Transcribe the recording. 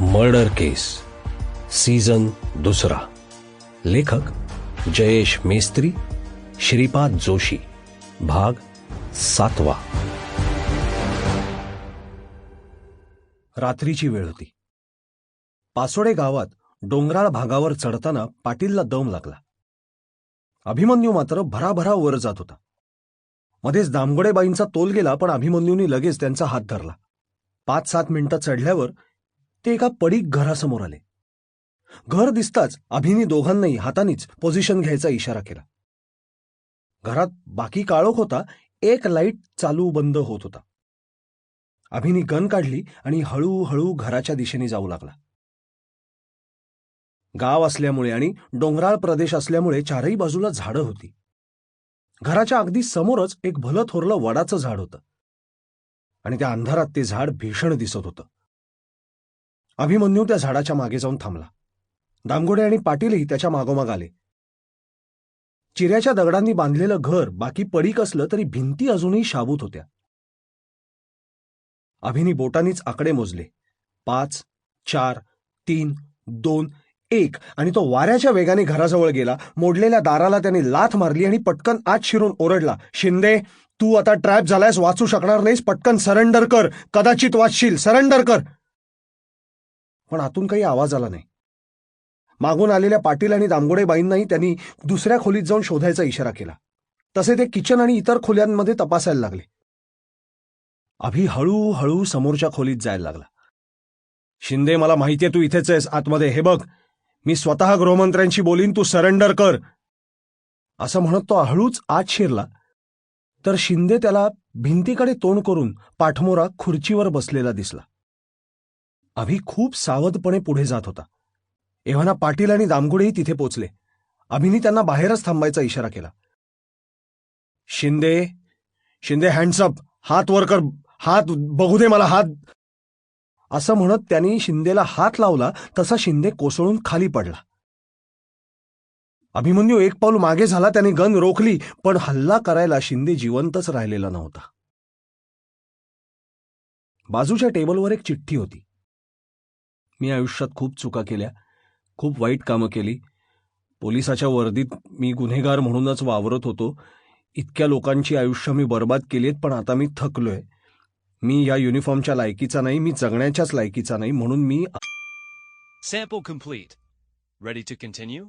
Murder केस season दुसरा. लेखक जयेश मेस्त्री श्रीपाद जोशी भाग सातवा. रात्रीची वेळ होती. पासोडे गावात डोंगराळ भागावर चढताना पाटीलला दम लागला. अभिमन्यू मात्र भराभरा वर जात होता. मध्येच दामगोडेबाईंचा तोल गेला पण अभिमन्यूनी लगेच त्यांचा हात धरला. पाच सात मिनिटं चढल्यावर ते एका पडीक घरासमोर आले. घर दिसताच अभिनी दोघांनाही हातानीच पोझिशन घ्यायचा इशारा केला. घरात बाकी काळोख होता एक लाइट चालू बंद होत होता. अभिनी गन काढली आणि हळूहळू घराच्या दिशेने जाऊ लागला. गाव असल्यामुळे आणि डोंगराळ प्रदेश असल्यामुळे चारही बाजूला झाडं होती. घराच्या अगदी समोरच एक भलं थोरलं वडाचं झाड होतं. आणि त्या अंधारात ते झाड भीषण दिसत होतं. अभिमन्यू त्या झाडाच्या मागे जाऊन थांबला. दामगोडे आणि पाटीलही त्याच्या मागोमाग आले. चिऱ्याच्या दगडांनी बांधलेलं घर बाकी पडीक असलं तरी भिंती अजूनही शाबूत होत्या. अभिनी बोटांनीच आकडे मोजले. पाच चार तीन दोन एक आणि तो वाऱ्याच्या वेगाने घराजवळ गेला. मोडलेल्या दाराला त्याने लाथ मारली आणि पटकन आत शिरून ओरडला शिंदे तू आता ट्रॅप झालायस वाचू शकणार नाहीस. पटकन सरेंडर कर. कदाचित वाचशील. सरेंडर कर. पण आतून काही आवाज आला नाही. मागून आलेल्या पाटील आणि दामगोडे बाईंनाही त्यांनी दुसऱ्या खोलीत जाऊन शोधायचा इशारा केला. तसे ते किचन आणि इतर खोल्यांमध्ये तपासायला लागले. अभि हळूहळू समोरच्या खोलीत जायला लागला. शिंदे मला माहितीये तू इथेच आहेस. आतमध्ये. हे बघ. मी स्वतः गृहमंत्र्यांशी बोलीन. तू सरेंडर कर. असं म्हणत तो हळूच आत शिरला. तर शिंदे त्याला भिंतीकडे तोंड करून पाठमोरा खुर्चीवर बसलेला दिसला. अभि खूप सावधपणे पुढे जात होता. एव्हाना पाटील आणि दामगुडेही तिथे पोचले. अभिनी त्यांना बाहेरच थांबायचा इशारा केला. शिंदे शिंदे हँड्सअप हात वर कर. हात बघू दे मला हात. असं म्हणत त्यांनी शिंदेला हात लावला तसा शिंदे कोसळून खाली पडला. अभिमन्यू एक पाऊल मागे झाला त्याने गन रोखली पण हल्ला करायला शिंदे जिवंतच राहिलेला नव्हता. बाजूच्या टेबलवर एक चिठ्ठी होती. मी आयुष्यात खूप चुका केल्या खूप वाईट कामं केली. पोलिसाच्या वर्दीत मी गुन्हेगार म्हणूनच वावरत होतो. इतक्या लोकांची आयुष्य मी बर्बाद आहेत पण आता मी थकलोय. मी या युनिफॉर्मच्या लायकीचा नाही मी जगण्याच्याच लायकीचा नाही म्हणून मी sample complete ready to continue